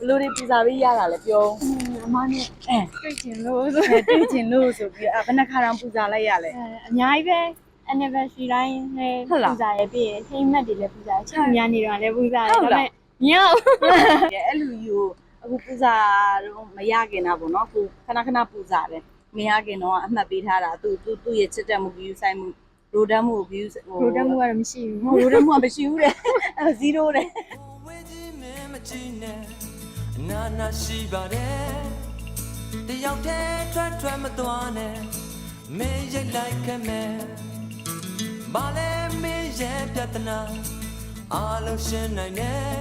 ဘလို့တွေပူဇာပေးရတာလဲပြောအမနဲ့အဲတွေ့ချင်လို့ဆိုအဲတွေ့ချင်လို့ဆိုပြီးအဲဘယ်နှခါတောင်ပူဇာလိုက်ရလဲအဲအများကြီးပဲ anniversary တိုင်းလည်းဟုတ်လားပူဇာရပြီးရင်ဟိမ့်မက်တွေလည်းပူဇာရချင်းများနေတော့လည်းပူဇာရဟုတ်ဒါလားပေမဲ့ညောက်ကဲအဲ့လူယူအခုပူဇာတော့မရခင်တာပေါ့နော်ကိုခဏခဏပူဇာတယ်မရခင်တော့အမှတ်ပေးထားတာသူသူသူ့ရဲ့ချစ်တဲ့မှု view ဆိုင်မှုရိုဒမ်မှု view ဟိုပရိုဒက်မှုကတော့မရှိဘူးမဟုတ်ရိုဒမ်မှုကမရှိဘူးတဲ့အဲ0တဲ့ဝေးကြီးမင်းမကြည့်နဲ့ အနာနာရှိပါတယ်တယောက်တည်းထွက်ထွက်မသွားနဲ့မင်းရိတ်လိုက်ခဲ့မယ်ဘာလဲမင်းရဲ့ပြဿနာအားလုံးရှင်းနိုင်တယ်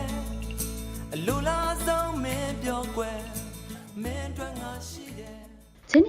အလိုလားဆုံးမင်းပြောကွယ်မင်းအတွက်ငါရှိတယ်ချင်းနီ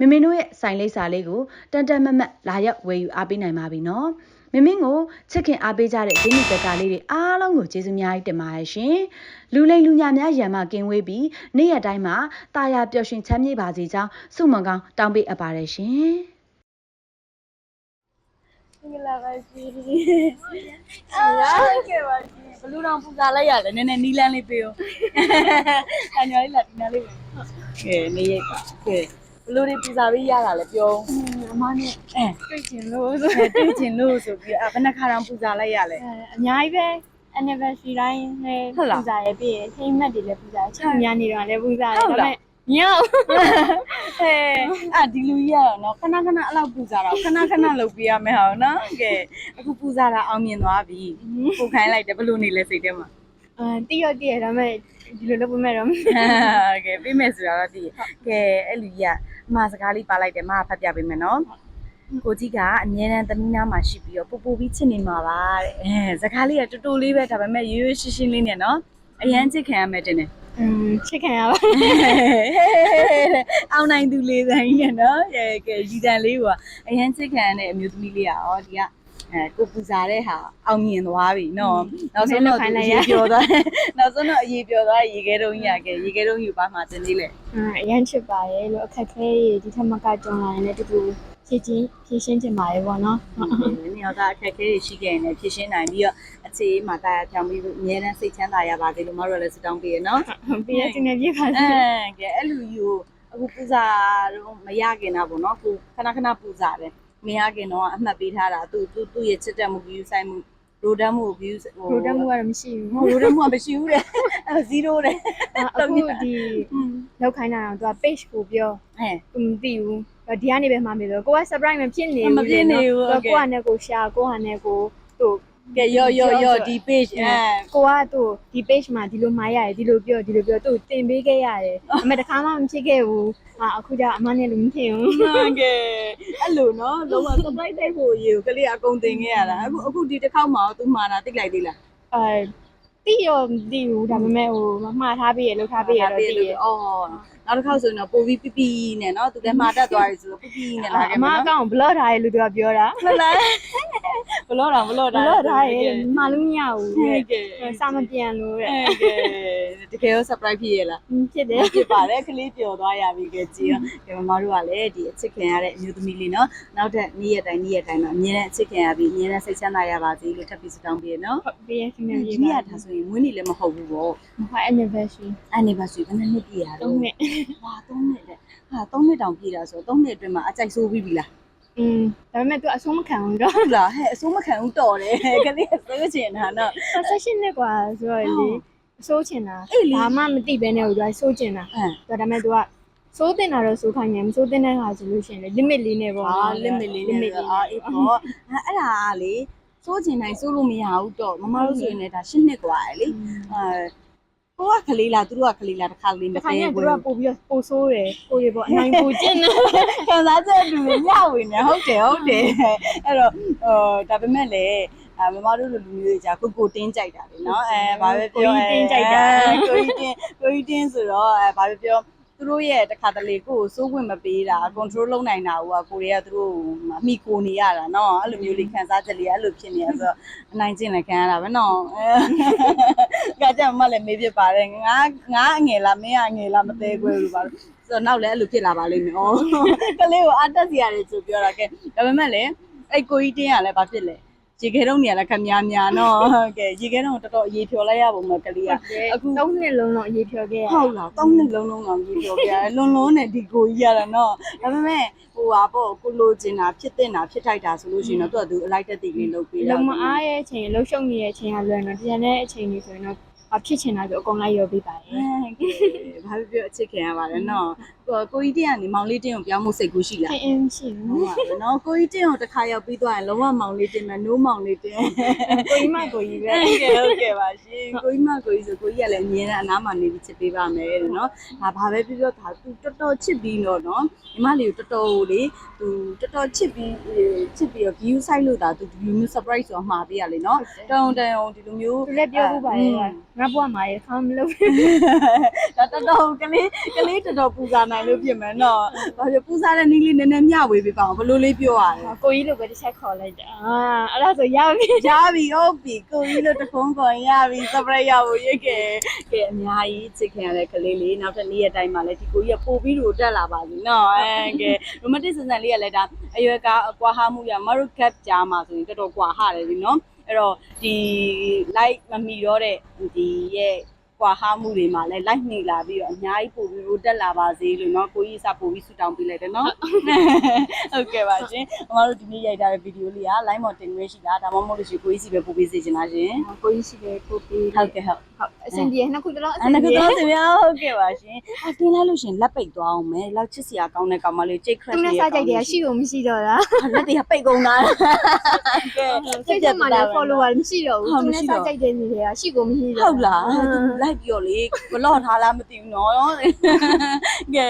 မမင်းတို့ရဲ့ဆိုင်လိပ်စာလေးကိုတန်တန်မတ်မတ်လာရောက်ဝယ်ယူအားပေးနိုင်ပါပြီနော်မမင်းကိုချစ်ခင်အားပေးကြတဲ့ဂျင်းနီဘက်ကလေးတွေအားလုံးကိုကျေးဇူးများကြီးတင်ပါတယ်ရှင်လူလိမ်လူညာများရံမကင်းဝေးပြီးနေ့ရက်တိုင်းမှာတာယာပျော်ရွှင်ချမ်းမြေ့ပါစေကြောင်းဆုမွန်ကောင်းတောင်းပေးအပ်ပါတယ်ရှင်မင်္ဂလာပါရှင်အာကဲပါဘလူတောင်ပူဇာလိုက်ရလဲနည်းနည်းနီးလန်းလေးပေးဦးအညောလေးလာဒီနားလေးပဲကဲနေရိတ်ပါကဲဘ လူတွေပူဇာပေးရတာလဲပြောအမနဲ့အဲတွေ့ချင်လို့ဆိုအဲတွေ့ချင်လို့ဆိုပြီးအဲဘယ်နှခါတောင်ပူဇာလိုက်ရလဲအဲအများကြီးပဲ anniversary တိုင်းလည်းဟုတ်လားပူဇာရပြီးရင်ဟိမ့်မက်တွေလည်းပူဇာရချင်းများနေတော့လည်းပူဇာရဟုတ်ဒါလားပေမဲ့ညောက်အဲအာဒီလူကြီးကတော့နော်ခဏခဏအဲ့လောက်ပူဇာတော့ခဏခဏလုပ်ပြရမယ်ဟောနော်ကဲအခုပူဇာတာအောင်မြင်သွားပြီပို့ခိုင်းလိုက်တယ်ဘလို့နေလဲစိတ်ထဲမှာအဲတိရတိရဒါပေမဲ့ ဒီလိုလုပ်ပေးမဲ့တော့ကဲပြီးမယ်ဆိုတာတော့ဒီကဲအဲ့လူကြီးကအမှားစကားလေးပါလိုက်တယ်မဖတ်ပြပေးမယ်နော်ကိုကြီးကအမြဲတမ်းသမီးနားမှာရှိပြီးတော့ပူပူပြီးချစ်နေမှာပါတဲ့အဲစကားလေးကတူတူလေးပဲဒါပေမဲ့ရိုးရိုးရှင်းရှင်းလေးနဲ့နော်အရန်ချစ်ခံရမယ်တင်တယ်อืมချစ်ခံရပါအောင်နိုင်သူလေးတိုင်းနဲ့နော်ကဲကဲရီတန်လေးကအရန်ချစ်ခံရတဲ့အမျိုးသမီးလေးကဩဒီက အဲကိုပူဇာတဲ့ဟာအောင်မြင်သွားပြီနော်နောက်ဆုံးတော့သူရေပြောသွားနောက်ဆုံးတော့အရေးပြောသွားရေခဲတုံးကြီးကရေခဲတုံးယူပါမှတင်လေးလေอืมအရန်ချစ်ပါရဲ့လို့အခက်ခဲတွေဒီထက်မကကြုံလာရင်လည်းတူတူဖြည့်ချင်းဖြည့်ရှင်းချင်ပါရဲ့ပေါ့နော်နည်းနည်းတော့အခက်အခဲတွေရှိခဲ့ရင်လည်းဖြည့်ရှင်းနိုင်ပြီးတော့အခြေမှာတာယာပြောင်းပြီးအများနဲ့စိတ်ချမ်းသာရပါစေလို့မတို့လည်းစတောင်းပေးရနော်ပြီးရတင်နေပြပါအဲစေကဲအဲ့လူယူအခုပူဇာတော့မရခင်တာပေါ့နော်ကိုခဏခဏပူဇာတယ် မရခင်တော့အမှတ်ပေးထားတာသူသူသူ့ရဲ့ချစ်တဲ့မှု view ဆိုင်မှုရိုဒမ်မှု view ဟိုပရိုဒက်မှုကတော့မရှိဘူးမဟုတ်ရိုဒမ်မှုကမရှိဘူးတဲ့အဲ0တဲ့အခုဒီလောက်ခိုင်းတာတော့သူက page ကိုပြောအဲသူမသိဘူးဒီကနေပဲမှမေးဆိုကိုက surprise မဖြစ်နေဘူးမဖြစ်နေဘူးဟုတ်ကဲ့ကိုကနဲ့ကို share ကိုကနဲ့ကိုသူ့ ကဲရော့ရော့ရော့ဒီ page အဲ ကိုကသူ့ဒီ page မှာဒီလိုမှားရတယ်ဒီလိုပြောဒီလိုပြောသူ့တင်ပေးခဲ့ရတယ်အမေတခါမှမဖြစ်ခဲ့ဘူးဟာအခုကျအမနဲ့လို့မဖြစ်ဘူးဟုတ်ကဲ့အဲ့လိုနော်လုံးဝ surprise တိုက်ဖို့ရေကိုကလေးအကုန်တင်ခဲ့ရတာအခုအခုဒီတစ်ခေါက်မှသူမှားတာသိလိုက်သေးလားအဲတိရောမသိဘူးဒါပေမဲ့ဟိုမှားထားပေးရလောက်ထားပေးရတော့သိရအော်နောက်တစ်ခေါက်ဆိုရင်တော့ပိုပြီးပီပီနဲ့နော်သူလည်းမှာတတ်သွားပြီဆိုတော့ပီပီနဲ့လာခဲ့အမမယ်အနော် ကောင့်ဘလော့ထားရလို့သူကပြောတာဟုတ်လားဘလို့တော့ဘလို့ဘတော့လော့ထားရမလို့မရဘူးဟုတ်တဲ့ကဲ့စာမပြန်လို့တဲ့ဟုတ်ကဲ့တကယ်ရော surprise ဖြစ်ရလားဖြစ်တယ် ဖြစ်ပါတယ်ကလေးပျော်သွားရပြီကကြည်ရောဒီမမတို့ကလည်းဒီအချစ်ခင်ရတဲ့အမျိုးသမီးလေးနော်နောက်ထပ်နေ့ရက်တိုင်းနေ့ရက်တိုင်းတော့အမြဲတမ်းအချစ်ခင်ရပြီးအမြဲတမ်းစိတ်ချမ်းသာရပါစေလို့ထပ်ပြီးဆုတောင်းပေးရနော်ဟုတ်ပြီခင်ဗျာဒီရေးနေ့ပါကဒါဆိုရင်မွေးနေ့လည်းမဟုတ်ဘူးပေါ့ဟာ anniversary anniversary ဘယ်နှစ်နှစ်ပြည့်ရတုံးတော့နဲ့ဟာ3နှစ်တဲ့ဟာ3နှစ်တောင်ပြည့်တာဆိုတော့3နှစ်အတွင်းမှာအကြိုက်ဆိုးပြီးပြီလား อืมဒါပေမဲ့ तू အဆုံးမခံဘူးတော့ ဟုတ်လားဟဲ့အစိုးမခံဘူးတော်တယ်ကလေးကစိုးချင်တာနော် ဆက်နှစ်กว่าဆိုတော့လေအစိုးချင်တာ အေးလေ ဘာမှမသိဘဲနဲ့ဟို तू စိုးချင်တာ ဟမ် ဒါပေမဲ့ तू ကစိုးတင်တာတော့စိုးခိုင်းတယ်မစိုးတင်တဲ့ဟာဆိုလို့ရှိရင်လေ limit လေးနဲ့ပေါ့ အာ limit လေးနဲ့ limit လေး အာအေးပေါ့အဲ့ဒါကလေစိုးချင်တိုင်းစိုးလို့မရဘူးတော့မမတို့ဆိုရင်လည်းဒါ10နှစ်กว่าလေအဲ ကိုကကလေးလားသူတို့ကကလေးလားတစ်ခါလေးမတခါသေးကျရင်ဘူးသူကပို့ပြီးတော့ပို့ဆိုးတယ်ကိုရီပေါ့အနိုင်ပို့ကျင်းတယ်ခံစားချက်တူညဝင်နေဟုတ်တယ်ဟုတ်တယ်အဲ့တော့ဟိုဒါပေမဲ့လည်းအမမတို့လူလူမျိုးတွေじゃကိုကိုတင်းကြိုက်တာလေနော်အဲဘာပဲပြောကိုကြီးတင်းကိုကြီးတင်းဆိုတော့အဲဘာပဲပြော သူတို့ရဲ့တခါတလေကိုကိုစိုးဝင်မပေးတာ control လုပ်နိုင်တာဟိုကကိုတွေကသူတို့အမိကိုနေရတာနော်အဲ့လိုမျိုးလေးခံစားချက်လေးအဲ့လိုဖြစ်နေရဆိုတော့အနိုင်ကျင့်လည်းခံရတာပဲနော်အဲကကြမလည်းမေးဖြစ်ပါတယ်ငါငါအငယ်လားမင်းကအငယ်လားမသေးခွဲလို့ပါဆိုတော့နောက်လည်းအဲ့လိုဖြစ်လာပါလိမ့်မယ်ဩကလေးကိုအတက်စီရတယ်ဆိုပြောတာကဲဒါပေမဲ့လည်းအဲ့ကိုကြီးတင်းရလဲဘာဖြစ်လဲ ရေခဲတုံးနေရလဲခမများများနော်ဟုတ်ကဲရေခဲတုံးတော်တော်အေးဖြော်လိုက်ရပုံမကလေးကအခု၃နှစ်လုံးလုံးအရေးဖြောခဲ့ရဟုတ်လားတောင်းနှစ်လုံးလုံးအောင်ကြီးပြောပြရတယ်လွန်လွန်နဲ့ဒီကိုကြီးရတာနော်ဒါပေမဲ့ဟိုဟာပေါ့ကိုလိုချင်တာဖြစ်တဲ့တာဖြစ်ထိုက်တာဆိုလို့ရှိရင်တော့သူကသူအလိုက်တက်တည်လေးလုပ်ပေးတာလုံးမအားရဲ့အချိန်လှုပ်ရှုပ်နေတဲ့အချိန်ကလွယ်တော့တရားတဲ့အချိန်ကြီးဆိုရင်တော့အဖြစ်ချင်တာဆိုအကုန်လိုက်ရောပေးပါတယ်ဘာဖြစ်ပြောအချစ်ခင်ရပါတယ်နော် ကိုကိုကြီးတင်းကနေမောင်လေးတင်းကိုပြောင်းမှုစိတ်ကူးရှိလားအင်းအင်းရှိဟုတ်ပါဘူးနော်ကိုကြီးတင်းကိုတစ်ခါရောက်ပြီးသွားရင်လုံးဝမောင်လေးတင်းမယ်နိုးမောင်လေးတင်းကိုကြီးမကိုကြီးပဲဟုတ်ကဲ့ဟုတ်ကဲ့ပါရှင်ကိုကြီးမကိုကြီးဆိုကိုကြီးကလည်းအမြဲတမ်းအနားမှာနေပြီးချစ်ပေးပါမယ်တဲ့နော်ဒါဘာပဲပြောပြောဒါသူတော်တော်ချစ်ပြီးတော့နော်ညီမလေးကိုတော်တော်ကိုလေသူတော်တော်ချစ်ပြီးချစ်ပြီးတော့ view site လို့ဒါသူဒီလိုမျိုး surprise ဆိုတော့မှာပေးရလေနော်တောင်းတန်အောင်ဒီလိုမျိုးသူလည်းပြောဖို့ပါရဲ့ငါဘွားမှာရခါမလို့ဒါတော်တော်ကလေးကလေးတော်တော်ပူဇာနိုင်လို့ပြင်မယ်နော်ဘာဖြစ်ပူဇာတဲ့နည်းလေးနည်းနည်းမျှဝေပေးပါအောင်ဘယ်လိုလေးပြောရလဲကိုကြီးလိုပဲတစ်ချက်ခေါ်လိုက်တာအာအဲ့ဒါဆိုရပြီရပြီဟုတ်ပြီကိုကြီးတို့တခုံးကွန်ရပြီစပရက်ရဖို့ရိတ်ခဲ့ကဲအများကြီးချစ်ခင်ရတဲ့ကလေးလေးနောက်ထပ်နေ့ရက်တိုင်းမှာလည်းဒီကိုကြီးကပို့ပြီးတော့တက်လာပါပြီနော်အဲကဲ romantic စံစံလေးကလည်းဒါအရွယ်ကအကွာဟာမှုရမရု cap ကြားမှာဆိုရင်တော်တော်ကွာဟာတယ်ဒီနော်အဲ့တော့ဒီ light မမီတော့တဲ့ဒီရဲ့ ကွာဟာမှုတွေမှာလည်း light နေလာပြီးတော့အများကြီးပို့ပြီးတော့တက်လာပါစေလို့နော်ကိုကြီးစပို့ပြီးဆူတောင်းပေးလိုက်တယ်နော်ဟုတ်ကဲ့ပါရှင်အမတို့ဒီနေ့ရိုက်ထားတဲ့ဗီဒီယိုလေးက line မှာတင်ခွင့်ရှိတာဒါမှမဟုတ်လို့ရှိရင်ကိုကြီးစီပဲပို့ပေးစေချင်တာရှင်ကိုကြီးရှိတယ်ကိုပြီးဟုတ်ကဲ့ဟုတ် ဟုတ်အဆင်ပြေနှစ်ခုတလုံးအဆအဲ့င်ဒါပြေကတော့စင်များဟုတ်ကဲ့ပါရှင်အတင်းလိုက်လို့ရှင်လက်ပိတ်သွားအောင်မယ်လောက်ချစ်စရာကောင်းတဲ့ကောင်မလေးကြိတ်ခရက်သူနဲ့စားကြိုက်တယ်ရှိကိုမရှိတော့လားလက်တွေကပိတ်ကုန်တာကဲ Facebook မှာလည်း follower မရှိတော့ဘူးသူနဲ့စားကြိုက်တဲ့နေတွေကရှိကိုမရှိတော့ဟုတ်လားလိုက်ပြီးတော့လေဘလော့ထားလားမသိဘူးနော်ကဲ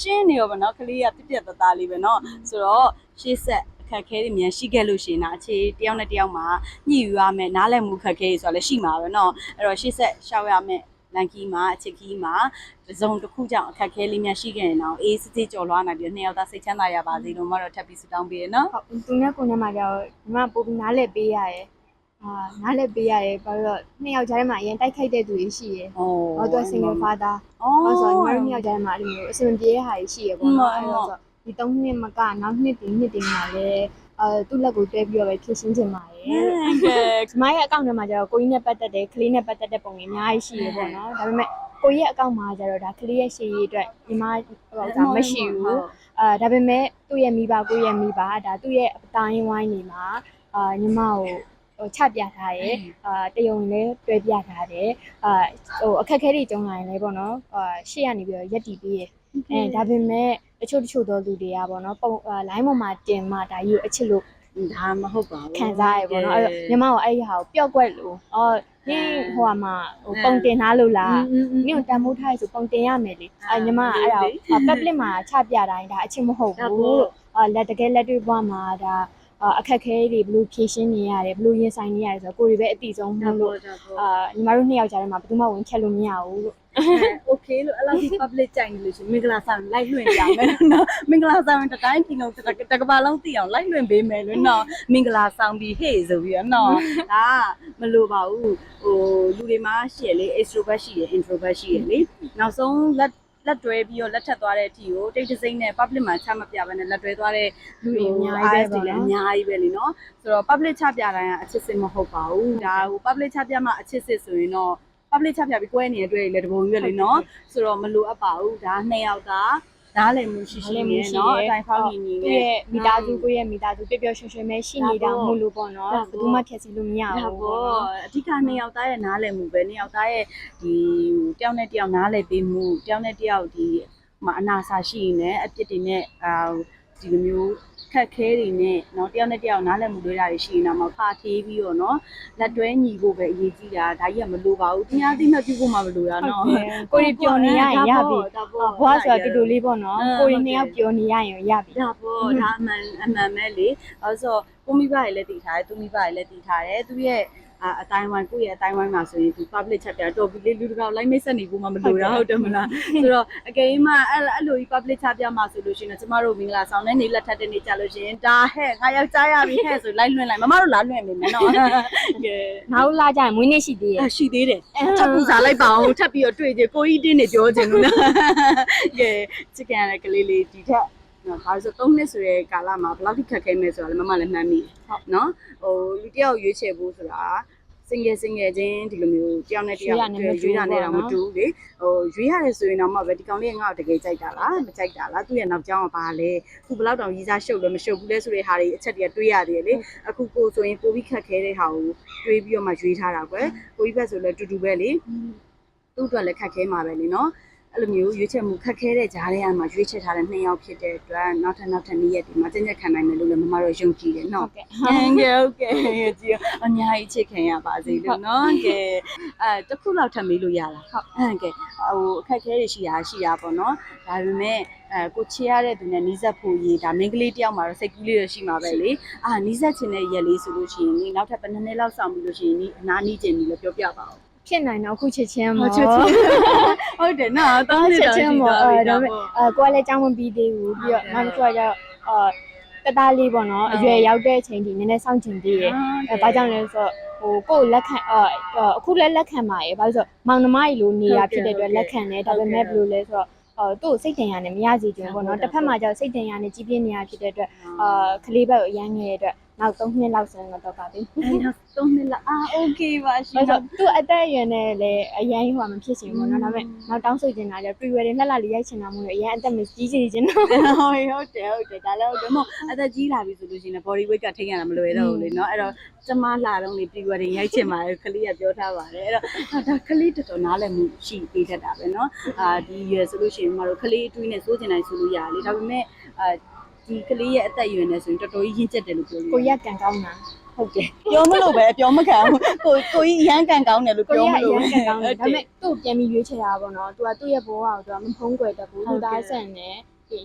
ရှင်းနေရောဗောနော်ကလေးကပြပြတသားလေးပဲနော်ဆိုတော့ရှေ့ဆက်အ ခက်ခဲတွေမြန်ရှိခဲ့လို့ရှိရင်ဒါအခြေတယောက်နဲ့တယောက်မှာညှိယူရမယ်နားလည်မှုအခက်ခဲတွေဆိုတာလည်းရှိမှာပဲเนาะအဲ့တော့ရှေ့ဆက်ရှောက်ရမယ်လန်ကီမှာအချစ်ကီမှာတစ်စုံတစ်ခုကြောင့်အခက်ခဲလေးများရှိခဲ့ရင်တော့အေးစစ်စစ်ကြော်လွှားနိုင်ပြီးတော့နှစ်ယောက်သားစိတ်ချမ်းသာရပါစေလို့မတော့ထပ်ပြီးဆုတောင်းပေးရနော် ဟုတ်သူနဲ့ကိုနဲ့မှကြောင့်ညီမပို့ပြီးနားလဲပေးရရဲ့အာနားလဲပေးရရဲ့ဘာလို့တော့နှစ်ယောက်ကြားထဲမှာအရင်တိုက်ခိုက်တဲ့သူတွေရှိရဲ့ ။အော် ဟောသူက single father အော် ဟောဆိုညီမတို့နှစ်ယောက်ကြားထဲမှာအဲ့လိုမျိုးအဆင်ပြေတဲ့ဟာတွေရှိရဲ့ပေါ့နော်အဲ့တော့ဆို ဒီ၃နှစ်မကနောက်နှစ်တင်နှစ်တင်မှာလည်းအဲသူ့လက်ကိုတွဲပြီးတော့ပဲဖြည့်ရှင်းချင်ပါရဲ့ကဲဒီမိုင်းရဲ့အကောင့်ထဲမှာကျတော့ကိုကြီးနဲ့ပတ်သက်တယ်ကလေးနဲ့ပတ်သက်တဲ့ပုံတွေအများကြီးရှိရပေါ့နော်ဒါပေမဲ့ကိုကြီးရဲ့အကောင့်မှာကျတော့ဒါကလေးရဲ့ရှေ့ရေးအတွက်ညီမဟိုဒါမရှိဘူးအာဒါပေမဲ့သူ့ရဲ့မိဘကိုယ့်ရဲ့မိဘဒါသူ့ရဲ့အတိုင်းဝိုင်းနေမှာအာညီမကိုဟိုချပြထားရဲအာတယုံလည်းတွဲပြထားတယ်အာဟိုအခက်အခဲတွေကြုံလာရင်လည်းပေါ့နော်အာရှေ့ကနေပြီးတော့ရက်တီပေးရအဲဒါပေမဲ့ တချို့တချို့သောလူတွေကပေါ့နော်ပုံလိုင်းပေါ်မှာတင်မှဒါယူအချစ်လို့ဒါမဟုတ်ပါဘူးခံစားရပေါ့နော်အဲ့တော့ညီမကအဲ့ဒီဟာကိုပျော့ကွက်လို့အော်နင်းဟိုဟာမှာဟိုပုံတင်ထားလို့လားနင်းကိုတန်မိုးထားရဆိုပုံတင်ရမယ်လေအဲ့ညီမကအဲ့ဒါကို public မှာချပြတိုင်းဒါအချင်းမဟုတ်ဘူးလို့အော်လက်တကယ်လက်တွေ့ဘဝမှာဒါဟ အခက်ခဲတွေဘယ်လိုဖြေရှင်းနေရတယ်ဘယ်လိုရင်ဆိုင်နေရတယ်ဆိုတော့ကိုယ်တွေပဲအတိဆုံးမလို့အာညီမတို့နှစ်ယောက်ကြားထဲမှာဘယ်သူမှဝင်ဖြတ်လို့မရဘူးလို့ okay လို့အဲ့လို public ကြိုင်လို့ရှင်မင်္ဂလာဆောင်လိုက်လွှင့်ကြမယ်နော်မင်္ဂလာဆောင်တတိုင်းပြည်လုံးတကဘာလုံးသိအောင်လိုက်လွှင့်ပေးမယ်လို့နော်မင်္ဂလာဆောင်ပြီးဟေ့ဆိုပြီးတော့နော်ဒါမလို့ပါဘူးဟိုလူတွေမှာရှည်လေ extrovert ရှိတယ် introvert ရှိတယ်လေနောက်ဆုံးလက် လက်တွဲပြီးတော့လက်ထပ်သွားတဲ့အထီကိုတိတ်တစိမ့်နဲ့ public မှာချမပြဘဲနဲ့လက်တွဲသွားတဲ့လူတွေအများကြီးပဲပေါ့နော်အများကြီးပဲလीနော်ဆိုတော့ public ချပြတိုင်းကအချစ်စစ်မဟုတ်ပါဘူးဒါဟို public ချပြမှအချစ်စစ်ဆိုရင်တော့ public ချပြပြီးကွဲနေတဲ့တွေ့လေတပုံကြီးပဲလीနော်ဆိုတော့မလိုအပ်ပါဘူးဒါနှစ်ယောက်သား နားလည်မှုရှိရှိနေနော်အတိုင်းဖောက်ညီညီကိုနဲ့ယ့်ရဲ့မိသားစုကိုယ့်ရဲ့မိသားစုပျော်ပျော်ရွှင်ရွှင်ပဲရှိနေတာမို့လို့ပေါ့နော်ဒါဘပေါ့ယ်သူမှဖြတ်စီလို့မရဒါဘူးပေါ့ပေါ့နော်အဓိကနှစ်ယောက်သားရဲ့နားလည်မှုပဲနှစ်ယောက်သားရဲ့ဒီတယောက်နဲ့တယောက်နားလည်ပေးမှုတယောက်နဲ့တယောက်ဒီမအနာစာရှိရင်လည်းအပြစ်တွေနဲ့အာဒီလိုမျိုး ခက်ခဲတွေနဲ့เนาะတယောက်နဲ့တယောက်နားလည်မှုတွေတာတွေရှိရင်တော့မဖာထေးပြီးတော့เนาะလက်တွဲညီဖို့ပဲအရေးကြီးတာဒါကြီးကမလိုပါဘူးတရားသိမှပြုဖို့မှမလိုတာ ဟုတ် เนาะ တယ်ကိုရီပျော်နေရရင်ရပြီ ဒါပေါ့ ဘွားဆိုတာတူတူလေးပေါ့နော် အဲ ကိုရီ ဟုတ်တယ် နှစ်ယောက်ပျော်နေရရင်ရပြီ ဒါပေါ့ဒါအမှန်အမှန်ပဲလေအဲဆိုကိုမိဘတွေလည်းတည်ထားတယ်သူမိဘတွေလည်းတည်ထားတယ်သူရဲ့ အာအတိုင်းဝိုင်းကိုယ့်ရဲ့အတိုင်းဝိုင်းမှာဆိုရင်ဒီ public chat ပြတော်ပြီလေလူတကာလိုက်မိတ်ဆက်နေဖို့မှမလိုတာဟုတ်တယ်မလားဆိုတော့အကယ်၍မှအဲ့အဲ့လိုကြီး public chat ပြမှာဆိုလို့ရှိရင်တော့ကျမတို့မင်္ဂလာဆောင်တဲ့နေလက်ထပ်တဲ့နေကြလို့ရှိရင်ဒါဟဲ့ငါယောက်ျားရပြီဟဲ့ဆိုလိုက်လွှင့်လိုက်မမတို့လာလွှင့်နေမယ်နော်ကဲနောက်လာကြရင်မွေးနေ့ရှိသေးရဲ့အရှိသေးတယ်ထပ်ပူစားလိုက်ပါအောင်ထပ်ပြီးတော့တွေ့ကြကိုကြီးတင်းနေပြောချင်လို့နော်ကဲချစ်ကန်ရတဲ့ကလေးလေးဒီထက် နော်ဒါဆို3နှစ်ဆိုတဲ့ကာလမှာဘယ်လောက်ထိခက်ခဲမယ်ဆိုတာလည်းမမလည်းမှတ်မိဟုတ်နော်ဟိုလူတစ်ယောက်ရွေးချယ်ဖို့ဆိုတာ single single ချင်းဒီလိုမျိုးတယောက်နဲ့တယောက်ရွေးရနဲ့တော့မတူဘူးလေဟိုရွေးရတယ်ဆိုရင်တော့မှပဲဒီကောင်လေးကငါ့ကိုတကယ်ကြိုက်တာလားမကြိုက်တာလားသူ့ရဲ့နောက်ကျောင်းကဘာလဲသူဘယ်လောက်တောင်ရီးစားရှုပ်လဲမရှုပ်ဘူးလဲဆိုတဲ့ဟာတွေအချက်တွေကတွေးရသေးတယ်လေအခုကိုဆိုရင်ပိုပြီးခက်ခဲတဲ့ဟာကိုတွေးပြီးတော့မှရွေးထားတာကွယ်ကိုကြီးဘက်ဆိုလည်းတူတူပဲလေသူ့အတွက်လည်းခက်ခဲမှာပဲလေနော် အဲ့လိုမျိုးရွေးချယ်မှုခက်ခဲတဲ့ဂျားတွေကမှရွေးချယ်ထားတဲ့နှစ်ယောက်ဖြစ်တဲ့အတွက်နောက်ထပ်နောက်ထပ်နေ့ရက်ဒီမှာကျင့်ချက်ခံနိုင်မယ်လို့လည်းမမတို့ယုံကြည်တယ်နော်ဟုတ်ကဲ့ကဲကဲဟုတ်ကဲ့ကြည့်အများကြီးချစ်ခင်ရပါစေလို့နော်ကဲအဲတစ်ခုလောက်ထပ်မေးလို့ရလားဟုတ်အဲကဲဟိုအခက်အခဲတွေရှိတာရှိတာပေါ့နော်ဒါပေမဲ့အဲကိုချေရတဲ့သူနဲ့နီးစပ်ဖို့ရေးဒါမိန်းကလေးတယောက်မှာတော့စိတ်ကူးလေးတော့ရှိမှာပဲလေအာနီးစပ်ချင်တဲ့ရက်လေးဆိုလို့ရှိရင်ဒီနောက်ထပ်ဘယ်နှစ်နှစ်လောက်ဆောင်ပြီးလို့ရှိရင်ဒီအနားနီးချင်ပြီလို့ပြောပြပါဦး ဖြစ်နိုင်တော့အခုချစ်ချင်းဟုမောတ်ချစ်ချင်ဟုတ်တယ်နော်တောင်းချချစ်စ်ချချင်းင်မောမောအဲအဲဒါဒါပေပေမဲ့မဲ့အဲကိုကလည်းကြောင်းဝင်ပြီးသေးဘူးပြီးတော့နောက်တစ်ခုကကျတော့အာတသားလေးပေါ့နော်အရွယ်ရောက်တဲ့အချိန်ဒီနည်းနည်းစောင့်ချင်သေးရဲ့အဲဘာကြောင့်လဲဆိုတော့ဟိုကိုယ်လက်ခံအာအခုလည်းလက်ခံပါရဲ့ဘာလို့ဆိုမောင်နှမကြီးလိုနေရဖြစ်တဲ့အတွက်လက်ခံတယ်ဒါပေမဲ့ဘယ်လိုလဲဆိုတော့အော်သူ့ကိုစိတ်တင်ရနဲ့မရစီချင်ဘူးပေါ့နော်တစ်ဖက်မှာကျတော့စိတ်တင်ရနဲ့ကြီးပြင်းနေရဖြစ်တဲ့အတွက်အာကလေးဘက်ကိုအရန်ငယ်တဲ့အတွက် နောက်3နှစ်လောက်ဆိုရင်တော့တော့ပါပြီနောက်3နှစ်လောက်အာ okay ပါရှင်ဆိုတော့သူ့အသက်အရွယ်နဲ့လည်းအရင်ဟိုမှဖြစ်ရှင်ပေါ့နော်ဒါပေမဲ့နောက်တောင်းဆိုချင်တာလည်း pre wedding လှလှလေးရိုက်ချင်တာမျိုးလည်းအရင်အသက်မကြီးကြီးချင်တော့ဟုတ်ဟုတ်တယ်ဟုတ်တယ်ဒါလည်းဟုတ်တယ်မဟုတ်အသက်ကြီးလာပြီဆိုလို့ရှိရင် body weight ကထိန်းရတာမလွယ်တော့ဘူးလေနော်အဲ့တော့ကျမလာတော့လေ pre wedding ရိုက်ချင်ပါတယ်ခလေးကပြောထားပါတယ်အဲ့တော့ဒါခလေးတော်တော်နားလည်မှုရှိပေးတတ်တာပဲနော်အာဒီရွယ်ဆိုလို့ရှိရင်မတို့ခလေးအတွေးနဲ့စိုးချင်တိုင်းဆိုလို့ရတယ်ဒါပေမဲ့အာ ဒီကလေးရဲ့အသက်အရွယ်နဲ့ဆိုရင်တော်တော်ကြီးရင့်ကျက်တယ်လို့ပြောလို့ကိုရကန်ကောင်းတာဟုတ်တယ်ပြောမလို့ပဲပြောမခံဘူးကိုကိုကြီးရမ်းကန်ကောင်းတယ်လို့ကိုပြောရမအလို့ရင်ကန်ကောင်းတယ်ဒါပေမဲ့သူ့ပြန်ပြီးရွေးချယ်တာပေါ့နော်သူကသူ့ရဲ့ဘဝကိုသူကမဖုံးကွယ်တတ်ဘူးလူသားဆန်တယ်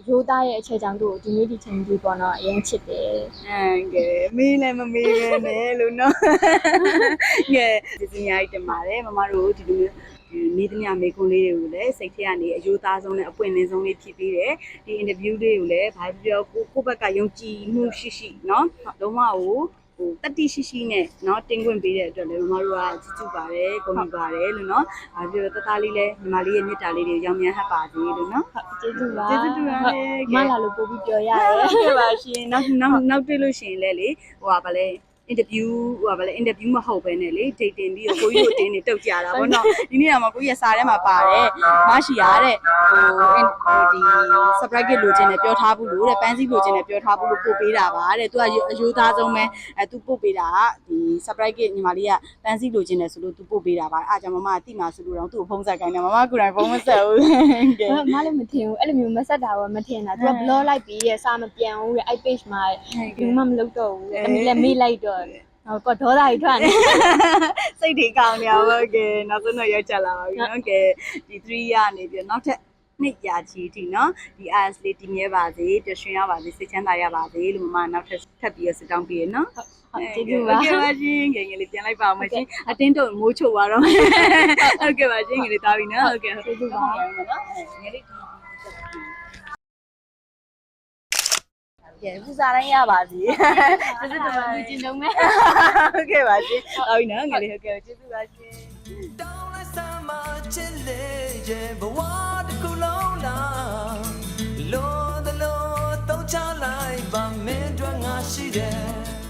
ရိုးသားရဲ့အခြေကြောင့်သူ့ကိုဒီနေ့ဒီချိန်ကြီးပေါ့နော်အရင်ချစ်တယ်အန်ကဲမေးလည်းမမေးပဲနဲ့လို့နော်ကဲဒီစညာကြီးတင်ပါတယ်မမတို့ဒီလိုဒီ နေတမမေကွန်လေးတွေကိုလည်းစိတ်ထဲကနေအယိုးသားဆုံးနဲ့အပွင့်လင်းဆုံးလေးဖြစ်ပြီးတယ်ဒီ interview လေးကိုလည်းဘာပြောကိုကိုဘက်ကယုံကြည်မှုရှိရှိเนาะလုံးဝကိုဟိုတတိရှိရှိနဲ့เนาะတင်ခွင့်ပေးတဲ့အတွက်လည်းမမတို့ကကြည့်ကြပါတယ်ဂုဏ်ယူပါတယ်လို့เนาะဘာပြောတသားလေးလည်းညီမလေးရဲ့မြတ်တာလေးတွေရောင်မြန်းဟပ်ပါစေလို့เนาะ ဟုတ်ကျေးဇူးပါ ကျေးဇူးတင်ပါတယ် မလာလို့ပို့ပြီးပြောရတယ် ဟုတ်ကဲ့ပါရှင်နောက်နောက်နောက်တွေ့လို့ရှိရင်လည်းလေဟိုပါဗလဲ interview ဟိုပါဗလဲ interview မဟုတ်ပဲနဲ့လေ date တင်ပြီးတော့ကိုကြီးကိုတင်းနေတုတ်ကြတာဗောနော်ဒီနေ့ကမှကိုကြီးရဲ့စာထဲမှာပါတယ်မရှိရတဲ့ဟိုဟိုဒီ surprise gift လိုချင်တယ်ပြောထားဘူးလို့တဲ့ပန်းစည်းလိုချင်တယ်ပြောထားဘူးလို့ပို့ပေးတာပါတဲ့သူကအယိုးသားဆုံးပဲအဲသူပို့ပေးတာကဒီ surprise gift ညီမလေးကပန်းစည်းလိုချင်တယ်ဆိုလို့သူပို့ပေးတာပါအားကြောင့်မမကတိမှဆိုလို့တော့သူ့ကိုဖုံးဆက်ခိုင်းတယ်မမကိုယ်တိုင်ဖုံးမဆက်ဘူးကဲ မလည်းမထင်ဘူးအဲ့လိုမျိုးမဆက်တာတော့မထင်တာ तू က blog လိုက်ပြီးရဲ့စာမပြန်ဘူးရဲ့အဲ့ page မှာဘူးမှမလုပ်တော့ဘူးတမီးလည်းမေးလိုက်တော့ဟုတ်တယ်။ဟုတ်ကဒေါသကြီးထွက်နေ။စိတ်တွေကောင်းနေအောင်ဟုတ်ကဲ့နောက်ဆုံးတော့ရောက်ချက်လာပါပြီနော်ကဲဒီ3ရနေပြီးနောက်ထပ်နှစ်ရာချီထိနော်ဒီ IS လေးတည်မြဲပါစေတရွှင်ရပါစေစိတ်ချမ်းသာရပါစေလို့မမနောက်ထပ်ထပ်ပြီးဆတောင်းပေးရနော်ဟုတ်ကျေးဇူးပါဟုတ်ကဲ့ပါရှင်ငယ်ငယ်လေးပြန်လိုက်ပါအောင်မရှင်အတင်းတုံမိုးချုပ်သွားတော့ဟုတ်ကဲ့ပါရှင်ငယ်လေးတားပြီနော်ဟုတ်ကဲ့ကျေးဇူးပါနော်ငယ်လေး ကဲပူစားတိုင်းရပါစေကျေးဇူးတင်ပါလူတကျယ်င်လုံးမဲ့ဟုတ်ကဲ့ပါရှင်တားပြီနော်ငယ်လေးဟုတ်ကဲ့ကျေးဇူးပါရှင်တောင်းလိုက်စမ်းမချစ်လေရဲ့ဘဝတစ်ခုလုံးလားလို့တလို့တော့ချလိုက်ပါမင်းတို့ငါရှိတယ်